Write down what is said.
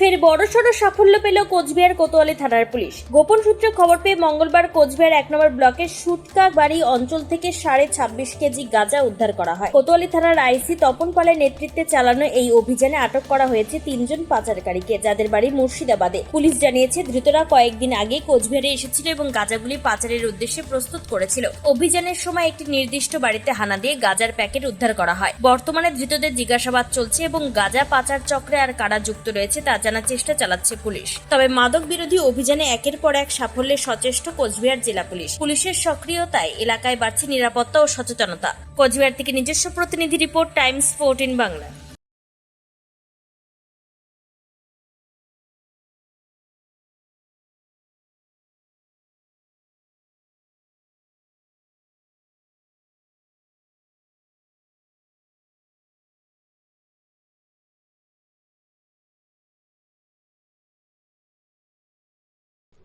ফের বড়সড় সাফল্য পেল কোচবিহার কোতোয়ালি থানার পুলিশ। গোপন সূত্রে খবর পেয়ে মঙ্গলবার কোচবিহার এক নম্বর ব্লকের সুটকা বাড়ি অঞ্চল থেকে সাড়ে ছাব্বিশ কেজি গাঁজা উদ্ধার করা হয়। কোতোয়ালি থানার আইসি তপন পালের নেতৃত্বে চালানো এই অভিযানে আটক করা হয়েছে তিনজন পাচারকারীকে, যাদের বাড়ি মুর্শিদাবাদে। পুলিশ জানিয়েছে, ধৃতরা কয়েকদিন আগে কোচবিহারে এসেছিল এবং গাঁজাগুলি পাচারের উদ্দেশ্যে প্রস্তুত করেছিল। অভিযানের সময় একটি নির্দিষ্ট বাড়িতে হানা দিয়ে গাজার প্যাকেট উদ্ধার করা হয়। বর্তমানে ধৃতদের জিজ্ঞাসাবাদ চলছে এবং গাজা পাচার চক্রে আর কারা যুক্ত রয়েছে তা জানার চেষ্টা চালাচ্ছে পুলিশ। তবে মাদক বিরোধী অভিযানে একের পর এক সাফল্যে সচেষ্ট কোচবিহার জেলা পুলিশ। পুলিশের সক্রিয়তায় এলাকায় বাড়ছে নিরাপত্তা ও সচেতনতা। কোচবিহার থেকে নিজস্ব প্রতিনিধি রিপোর্ট, টাইমস, ফোরটিন বাংলা।